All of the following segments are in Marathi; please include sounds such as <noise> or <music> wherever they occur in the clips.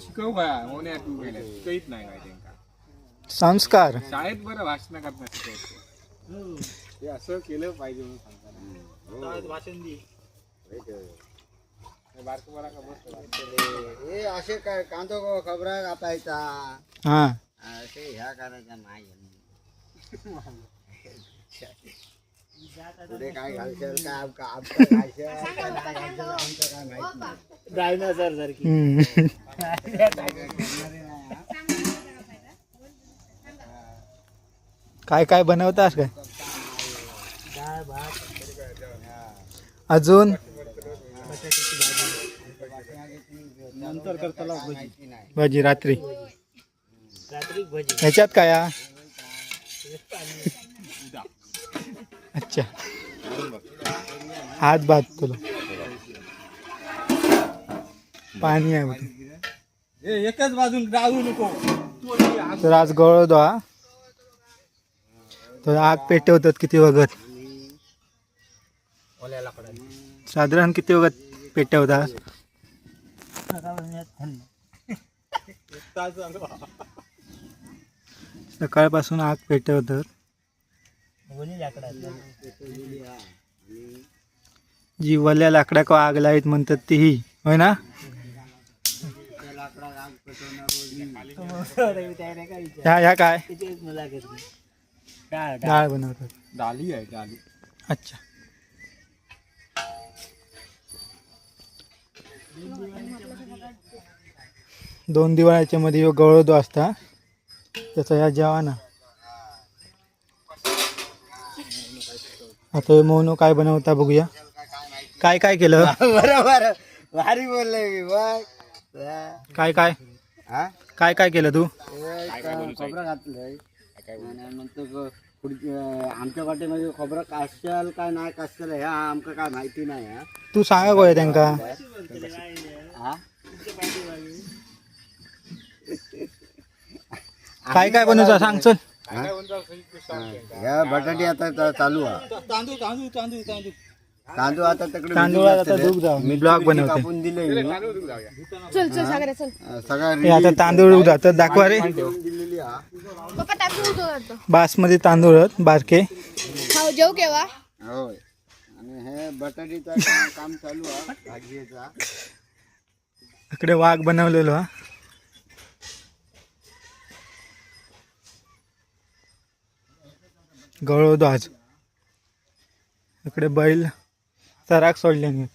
शिकव काय मोने तू गेले शिकवीत नाही काय त्यांका. संस्कार. शाळेत बरं भाषण करत शिकवतो हे असं केलं पाहिजे म्हणून सांगताना. भाषण दे. हे बारकं बरा का हे असे काय कांदो खबरा कापायचा. हा. असे ह्या करायचा नाही. <laughs> <laughs> पुढे काय घालशाल काय आमका घालशाल काय नाही घालशाल आमचं काय माहीत नाही. डायनासर सारखी. हम्म. काय काय बनवतास काय? डाळ भात अजून? नंतर करताला भजी. माहिती नाही भाजी रात्री. रात्री भजी. ह्याच्यात काय हा? <laughs> अच्छा. हात भात तुला. पाणी आहे बघ. एकाच बाजून राहू नको. तर आज हा. तर आग पेटवतात किती वगत. साधारण किती वगत पेटवतात सकाळपासून आग पेटवतात. जी वल्या लाकडाक आग लाईत म्हणतात ती ही होय ना? ह्या ह्या काय? डाळ बनवतात. डाली आहे डाली. अच्छा. दोन दिवाळ्याच्या मध्ये गवळदो असता त्याचा ह्या जेवाना. आता हे मोनू काय बनवता बघूया. काय काय केलं? <laughs> बरोबर. भारी बोलले मी बघ. काय काय? हा? काय काय केलं तू? खोबरं घातलंय. आणि म्हणतो ग- पुढची अं, आमच्या वाटेमध्ये खोबरं काशाल काय नाही काशाल ह्या आमका काय माहिती नाही हा. तू सांगा गोय त्यांका हा? काय काय बनवता सांग चल. ह्या बटाटी आता चा- चालू आहे तांदूळ तांदूळ तांदूळ तांदूळ. तांदूळ आता तिकडे तांदूळात भिजू आता घातलेले. दूध जाऊ मी ब्लॉग बनवते. कापून दिले मी. चल चल सागरे चल. अं, सगळा हे आता तांदूळ जातात दाखवा रे. दिलेली हा. पप्पा होतो वाटतं. बासमती तांदूळ आहेत, बारके. खाऊ जेव केव्हा? होय. आणि हे बटाटीचं काम काम चालू आहे भाजीचा. इकडे वाघ बनवलेलो हा. आज. इकडे बैल चराक सोडले मी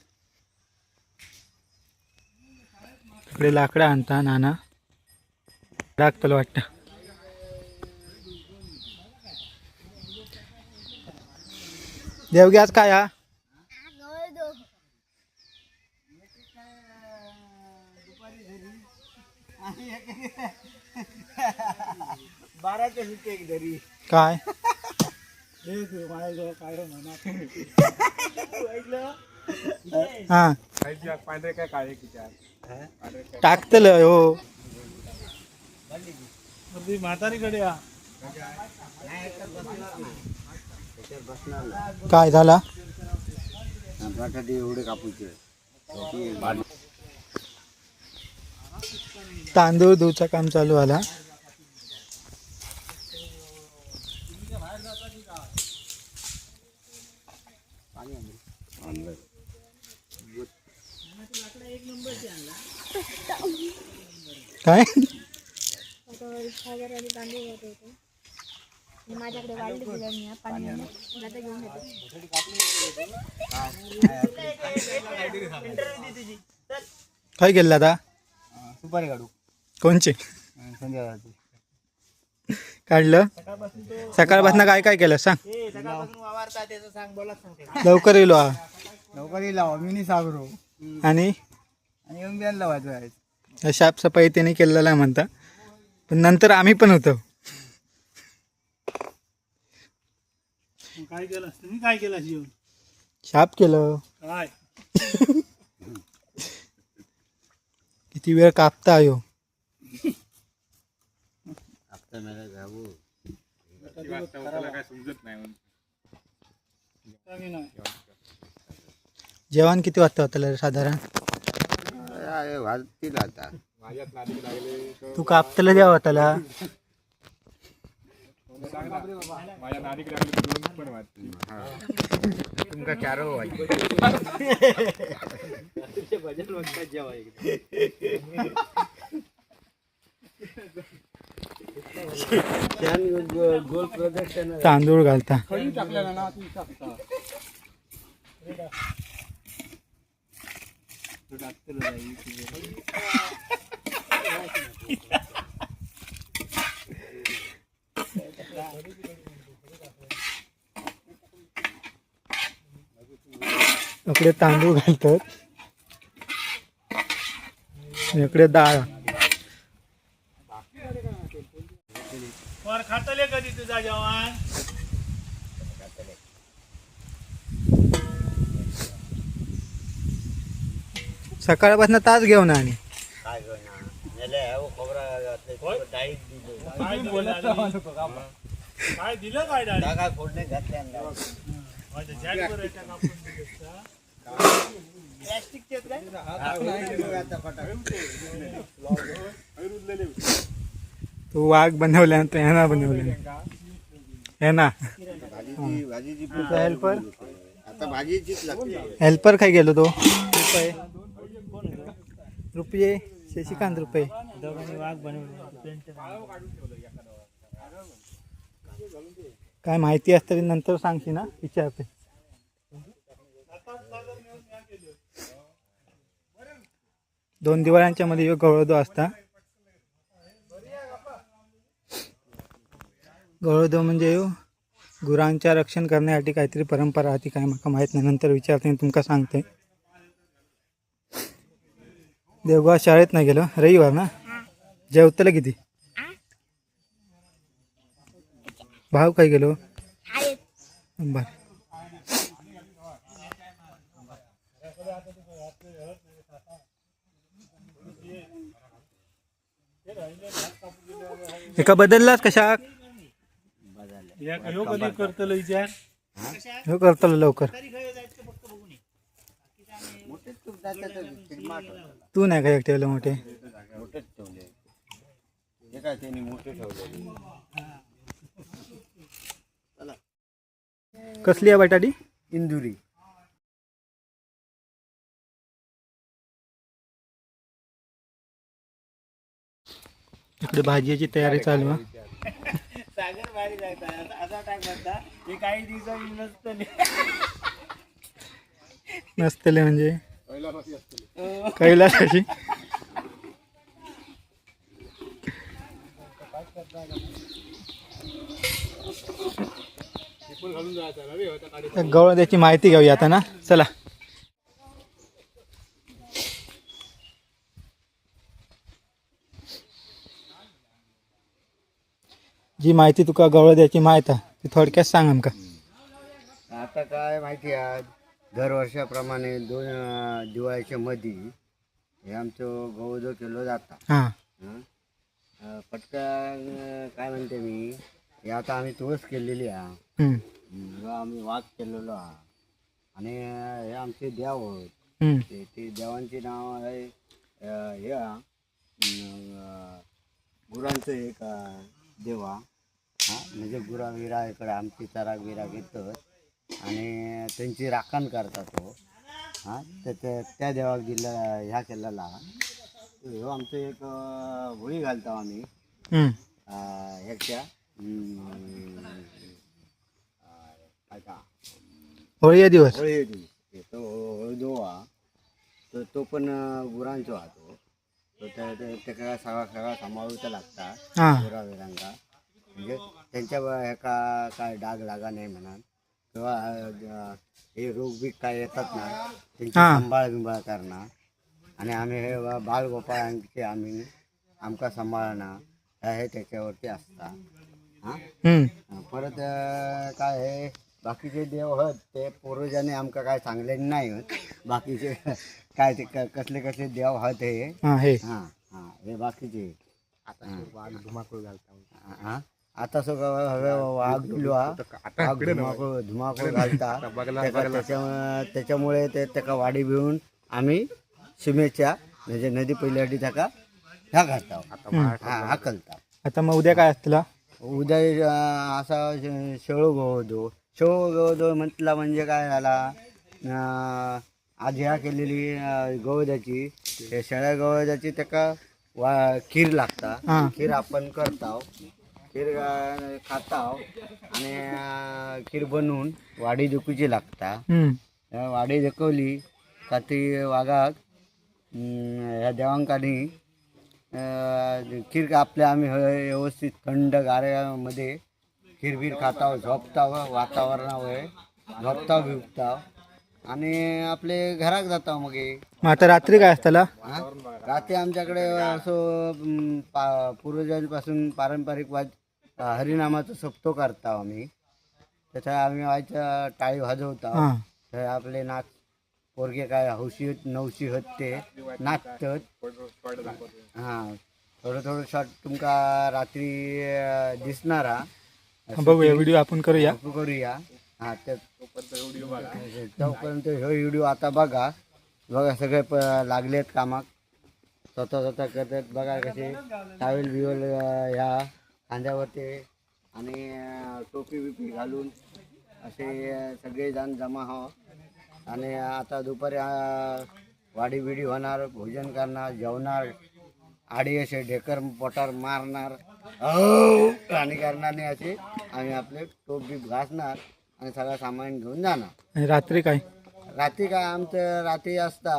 इकडे लाकडं आणता नाना. लागतलं वाटतं. देवगी आज काय हा? बाराच्या सुट्टी एक घरी. काय? हा. पांढरे काय काळे टाकतलं हो. म्हातारीकडे काय झाला? एवढे कापूचे तांदूळ धुचं काम चालू आला काय? माझ्याकडे वाढली पाणी आता घेऊन येते. काय केलं आता? सुपारी काढू. कोणचे? संध्याकाळची काढलं? सकाळपासून काय काय केलं? सांग. ए सकाळपासून वावरता त्याचं सांग बोला सांगते लवकर येलो हा लवकर लावा मी नाही सागरो आणि? आणि येऊन बियाण लावायचं आहे. साफसफाई त्याने केलेला आहे म्हणता. पण नंतर आम्ही पण होतो. काय केलं? तुम्ही काय केलं केलं. काय? किती वेळ कापता हो. मेला काय समजत नाही म्हणून. जेवण किती वाजता होतं रे साधारण? वाजतील आता. माझ्यात नादीक लागले तर तू कापतलं द्यावं त्याला सांग ना माझ्या नादीक लागले तर दोन पण वाटते तुमका चार गोल प्रदर्शन तांदूळ घालता. इकडे तांदूळ घालतात. इकडे डाळ वर खातले कधी तुझा जवान सकाळपासून तास घेऊन आणि काय करणार नेले हो खोबरा डाईट दिलं. काय दिलं फोडणे घातले तू वाघ बनवल्या तर ह्याना बनवले. ह्याना हेल्पर आता हेल्पर काय गेलो तो? रुपये. रुपये शशिकांत रुपये. वाघ काय माहिती असतं तरी नंतर सांगशी ना विचारते. दोन दिवाळ्यांच्या मध्ये गवळदो असता. गवळदो म्हणजे गुरांच्या रक्षण करण्यासाठी काहीतरी परंपरा आहे ती काय माहित नाही. नंतर विचारते तुमका सांगते. देवगाव शाळेत नाही गेलो. रविवार ना? जेवतलं किती? भाव काय गेलो? बर. एका बदललाच कशाक? या ह्यो कधी करतलो विचार हो करतलो लवकर. तू नाही ठेवलं मोठे? मोठेच ठेवले. हे काय त्यांनी मोठे ठेवले. कसली आहे बटाटी? इंदुरी. इकडे भाजीची तयारी चालू आहे. सागर भारी जायचा असा टाक म्हणता ते काही दिवसांनी नसतं नसतले म्हणजे? कैलासाची काढे गवळ त्याची माहिती घेऊया आता ना. चला. जी माहिती तुका गवळ द्यायची माहीत ती थोडक्यात सांग आमका आता काय माहिती आहे दरवर्षाप्रमाणे दोन अं, दिवाळीच्या मध्ये हे आमचं गौदो केलं जाता हां. हं? अं, पटकन अं, काय म्हणते मी हे आता आम्ही तुळस केलेली हम्म, हं, आम्ही वाघ केलेलो आहे आणि अं, हे आमचे देव हम्म, ते ते देवांचे नाव आहे अं, हे अं, गुरांचं एक अं, देवा हा. म्हणजे गुरा विरा इकडे आमची चराग विरा घेतो आणि त्यांची राखण करतात तो. हा तर त्या त्या देवाक दिला ह्या केलेला. ह्यो आमचं एक होळी घालतो आम्ही. ह्याच्या होळी या दिवस होळी येते ते हळदो हा तो तो पण गुरांचो हा तो. त्या सगळा सगळा सांभाळूचा लागता हां. गुरा विरांका म्हणजे त्यांच्या हेका काय डाग लागा नाही म्हणा किंवा हे रोग बी काय येतात ना त्यांची हा. सांभाळ बिंभाळ करणं आणि आम्ही हे बालगोपाळांचे आम्ही आमका सांभाळणं हे त्याच्यावरती असता हां? हम्म, परत काय आहे बाकीचे देव आहेत ते पूर्वजांनी आमका काय सांगले नाही. बाकीचे <laughs> काय ते क- कसले कसले देव आहेत हे. हां हे. हां हां हे बाकीचे. धुमाकूळ घालता. आता सगळं हवे वाघ दिलो हा. वाघ धुमाकूळ धुमाकूळ घालता. त्याका- त्याच्यामुळे त्याच्यामुळे ते त्याका वाडी भिवून आम्ही शुभेच्छा म्हणजे नदी पहिल्यासाठी त्याका ह्या घालता. हा हाकलता आता मग उद्या काय असतला उद्या असा शेळो गवदो शेळो गवदो म्हटला म्हणजे काय झाला आज ह्या केलेली त्या शेळ्या गवदाची त्याका वा खीर लागता. खीर आपण करताव खीर अं, खाताव आणि अं, खीर बनवून वाडी दुखूची लागता हम्म. वाडी देखवली का ती वाघाक अं, ह्या देवांकानी अं, खीर आपल्या आम्ही हय व्यवस्थित थंड गाऱ्यामध्ये खीर बीर खाताव झोपताव वातावरणावर झोपताव बिवताव आणि आपले घराक जाताव मग हे. मग आता रात्री काय असतला हा? रात्री आमच्याकडे असं अं, पा पूर्वजांपासून पारंपरिक वाद हरिनामाचा सप्तो करता आम्ही. त्याचा आम्ही व्हायच्या टाळी वाजवता हा. तर आपले नाच पोरगे काय हौशी नवशी होत ते नाचतात. हां थोडं थोडं शॉर्ट तुमका रात्री अं, दिसणारा. बघूया व्हिडिओ आपण करूया. आपण करूया. हां त्या तोपर्यंत ह्यो व्हिडिओ आता बघा. बघा सगळे प लागलेत कामाक स्वतः स्वतः करतात. बघा कसे टावेल बिवल अं, ह्या खांद्यावरती आणि टोपी बिपी घालून असे अं, सगळे जण जमा हो. आणि आता दुपारी वाडी बिडी होणार भोजन करणार जेवणार आडी असे ढेकर पोटार मारणार. आणि करणार नाही असे आम्ही आपले टोप बीप घासणार आणि सगळं सामान घेऊन जाणार. आणि रात्री काय? रात्री काय आमचं रात्री असता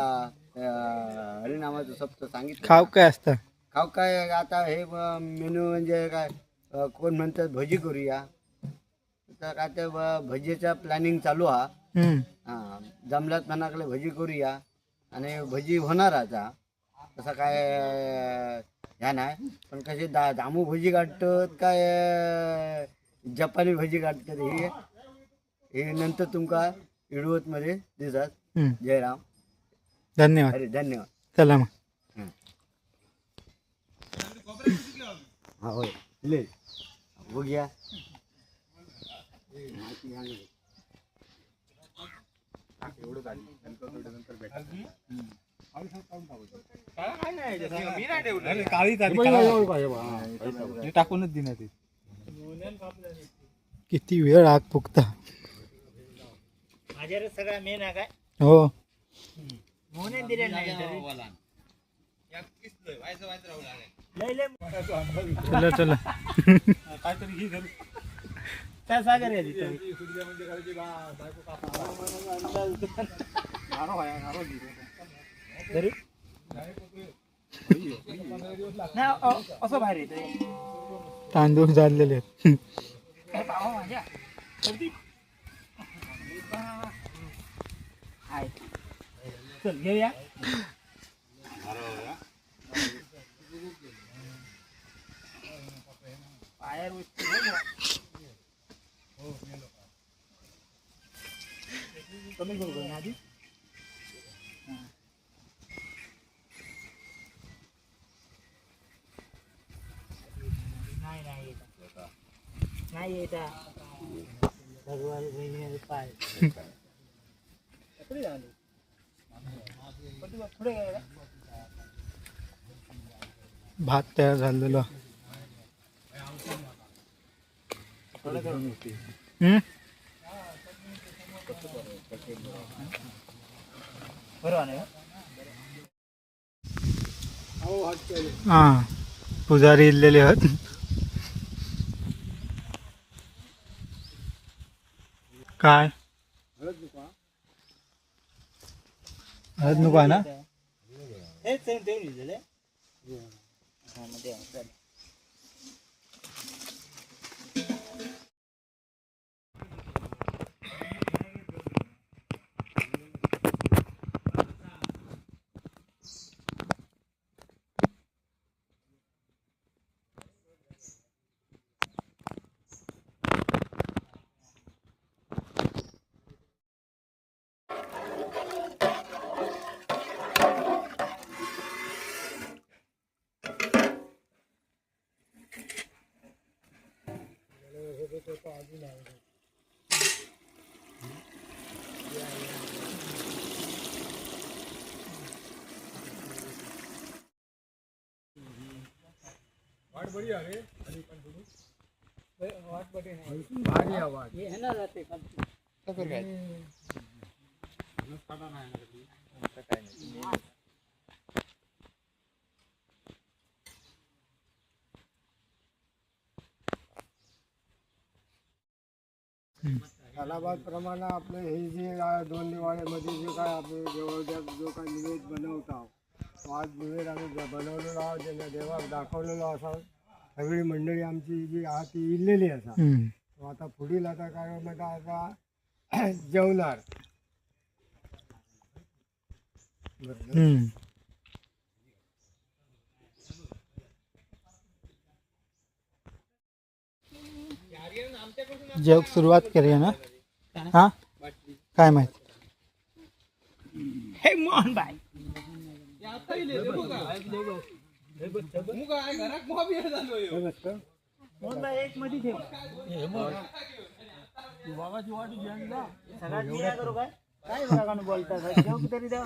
हरिनामाचं सप्त सांगितलं. खाव काय असतं? खाऊ काय आता हे मेनू म्हणजे काय कोण म्हणतात भजी करूया. तर काय ते ब- भजीचा प्लॅनिंग चालू हा. हा जमल्यात मनाकडे भजी करूया. आणि भजी होणार आता. तसं काय ह्या नाही. पण कशी दा दामू भजी काढतात काय जपानी भजी काढतात हे. हे नंतर तुमका इडवतमध्ये दिसतात हम्म. जयराम. धन्यवाद. अरे धन्यवाद. चला मग. हा होय. ले. बघूया. टाकूनच दिना ते किती वेळ आग फुकता. माझ्या सगळा मेन आहे काय? हो. मोहने दिले नाही चला चला. त्या सागर अ- असं बाहेर येतं तांदूळ झालेले. चल घेऊया पायावर उचलून घे ना. कमी करू का आधी नाही नाही येत नाही येत भगवान बहिणी पाय पुढे जाऊ दे. पुढे बढ़िया है वाट बढ़े ये है ना रहते कब तो फिर गए। प्रमाणे आपले हे जे दोन दिवाळीमध्ये जे काय आपले देवाच्या जो काय निवेद बनवतो तो आज निवेद आम्ही बनवलेलो आहोत ज्यांना देवाक दाखवलेलो असा सगळी मंडळी आमची जी आहात ती इल्लेली असा आता पुढील आता काय म्हणता आता <clears throat> जेवणार. जेवक सुरुवात करूया ना? हा? काय माहीत? हे मोहन बाई मोहन बाई एक मध्ये ठेव सगळ्यात निघा करू काय काय बघा कानू बोलता तरी द्या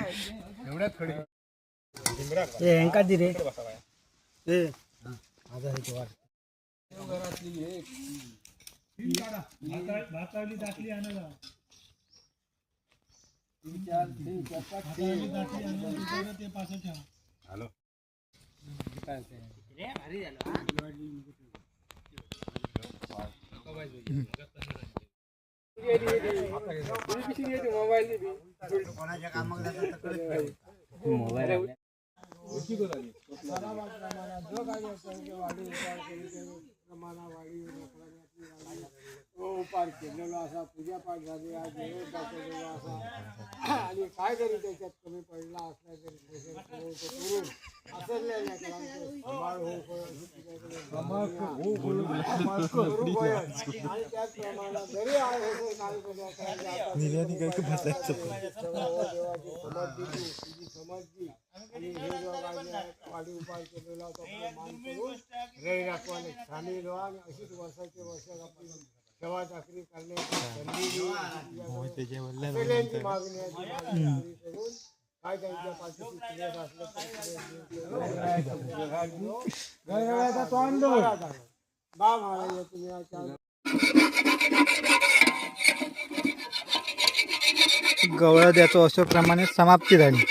ए हेंका दि रे. ए. हॅलो भारी झालं मोबाईल मोबाईल उपार केलेलो असा पूजापाठ झाली आज निवेद दाखवलेला असा आणि काय जरी त्याच्यात कमी पडला असला तरी त्याच्यात करून तो करून असरलेल्या कलांचे सांभाळ हो करू होय. आणि त्याचप्रमाणे जरी आहे हे काय केलं तरी आता देवाची समज दिली तुझी समज दी आणि हे जो काय वाढी उपाय केलेला होता आपला मान करून रे राखवाने सामील व्हा आणि अशीच वर्षाचे वर्ष आपली सेवा चाकरी करण्याची मागणी आहे काय त्यांच्या बा महाराज तुम्ही गवळा द्याचो समाप्ती झाली.